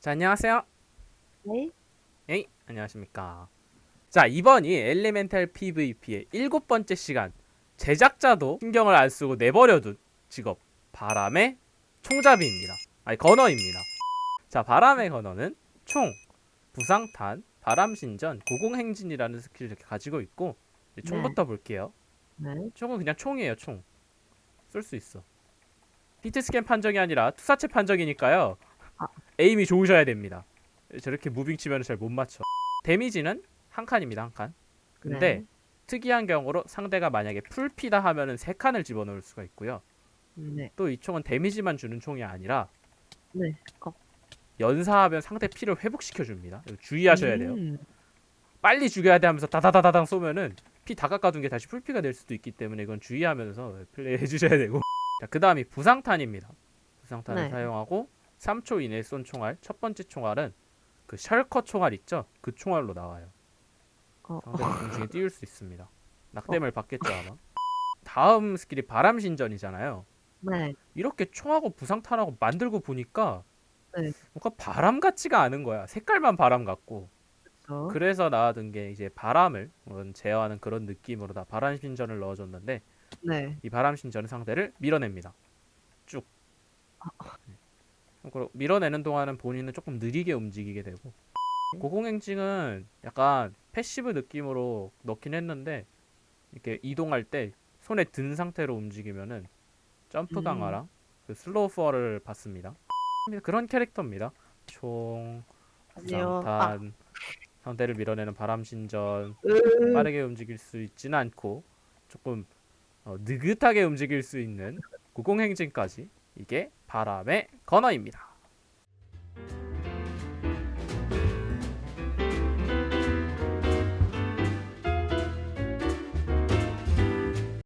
자, 안녕하세요. 네. 에이, 안녕하십니까. 자, 이번이 엘리멘탈 PVP의 일곱 번째 시간. 제작자도 신경을 안 쓰고 내버려둔 직업. 바람의 총잡이입니다. 아니, 건어입니다. 자, 바람의 건어는 총, 부상탄, 바람신전, 고공행진이라는 스킬을 이렇게 가지고 있고, 이제 총부터 볼게요. 네. 총은 그냥 총이에요, 총. 쏠 수 있어. 히트 스캔 판정이 아니라 투사체 판정이니까요. 아. 에임이 좋으셔야 됩니다. 저렇게 무빙 치면 잘 못 맞춰. 데미지는 한 칸입니다, 한 칸. 근데 네. 특이한 경우로 상대가 만약에 풀피다 하면은 세 칸을 집어넣을 수가 있고요. 네. 또 이 총은 데미지만 주는 총이 아니라 네. 어. 연사하면 상대 피를 회복시켜 줍니다. 주의하셔야 돼요. 음. 빨리 죽여야 돼 하면서 다다다다당 쏘면은 피 다 깎아둔 게 다시 풀피가 될 수도 있기 때문에 이건 주의하면서 플레이해 주셔야 되고 자, 그 다음이 부상탄입니다 부상탄을 네. 사용하고 3초 이내에 쏜 총알 첫 번째 총알은 그 셜커 총알 있죠? 그 총알로 나와요 어. 상대방 공중에 띄울 수 있습니다 낙뎀을 받겠죠 아마 다음 스킬이 바람 신전이잖아요 네. 이렇게 총하고 부상탄하고 만들고 보니까 네. 뭔가 바람 같지가 않은 거야 색깔만 바람 같고 그렇죠. 그래서 나와둔 게 이제 바람을 음, 제어하는 그런 느낌으로 다 바람 신전을 넣어줬는데 네. 이 바람 신전은 상대를 밀어냅니다. 쭉. 네. 밀어내는 동안은 본인은 조금 느리게 움직이게 되고 고공행진은 약간 패시브 느낌으로 넣긴 했는데 이렇게 이동할 때 손에 든 상태로 움직이면은 점프 음. 강화랑 그 슬로우 퍼를 받습니다. 그런 캐릭터입니다. 총. 부상탄, 상대를 밀어내는 바람 신전, 으. 빠르게 움직일 수 있지는 않고 조금 어, 느긋하게 움직일 수 있는 고공행진까지 이게 바람의 건어입니다.